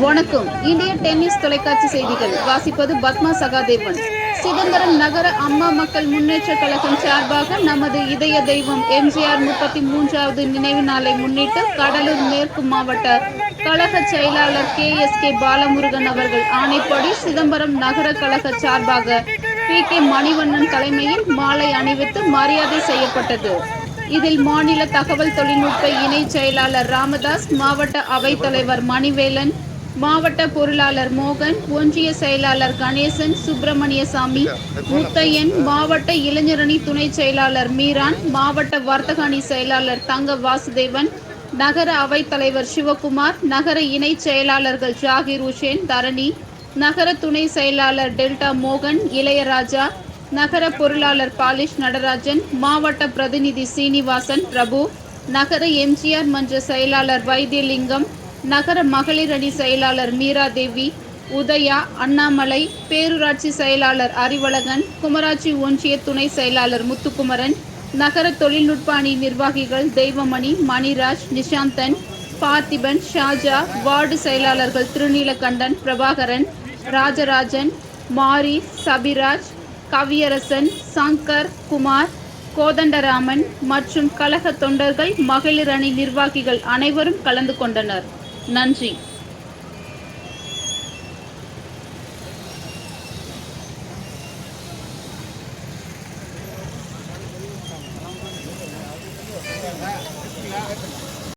வணக்கம். இந்திய டென்னிஸ் தொலைக்காட்சி செய்திகள். வாசிப்பது பத்மா சகாதேவன். சிதம்பரம் நகர அம்மா மக்கள் முன்னேற்ற கழகம் சார்பாக நமது இதய தெய்வம் எம்ஜிஆர் முப்பத்தி மூன்றாவது நினைவு நாளை முன்னிட்டு கடலூர் மேற்கு மாவட்ட கழக செயலாளர் கே எஸ் கே பாலமுருகன் அவர்கள் ஆணைப்படி சிதம்பரம் நகர கழக சார்பாக பி கே மணிவண்ணன் தலைமையில் மாலை அணிவித்து மரியாதை செய்யப்பட்டது. இதில் மாநில தகவல் தொழில்நுட்ப இணை செயலாளர் ராமதாஸ் மாவட்ட அவைத்தலைவர் மணிவேலன் மாவட்ட பொருளாளர் மோகன் ஒன்றிய செயலாளர் கணேசன் சுப்பிரமணியசாமி முத்தையன் மாவட்ட இளைஞரணி துணை செயலாளர் மீரான் மாவட்ட வர்த்தக அணி செயலாளர் தங்க வாசுதேவன் நகர அவைத்தலைவர் சிவகுமார் நகர இணை செயலாளர்கள் ஜாகிர் உஷேன் தரணி நகர துணை செயலாளர் டெல்டா மோகன் இளையராஜா நகர பொருளாளர் பாலிஷ் நடராஜன் மாவட்ட பிரதிநிதி சீனிவாசன் பிரபு நகர எம்ஜிஆர் மன்ற செயலாளர் வைத்தியலிங்கம் நகர மகளிர் அணி செயலாளர் மீரா தேவி உதயா அண்ணாமலை பேரூராட்சி செயலாளர் அறிவழகன் குமராட்சி ஒன்றிய துணை செயலாளர் முத்துக்குமரன் நகர தொழில்நுட்ப அணி நிர்வாகிகள் தெய்வமணி மணிராஜ் நிஷாந்தன் பார்த்திபன் ஷாஜா வார்டு செயலாளர்கள் திருநீலகண்டன் பிரபாகரன் ராஜராஜன் மாரி சபிராஜ் கவியரசன் சங்கர் குமார் கோதண்டராமன் மற்றும் கழக தொண்டர்கள் மகளிர் அணி நிர்வாகிகள் அனைவரும் கலந்து கொண்டனர். நன்றி Yeah.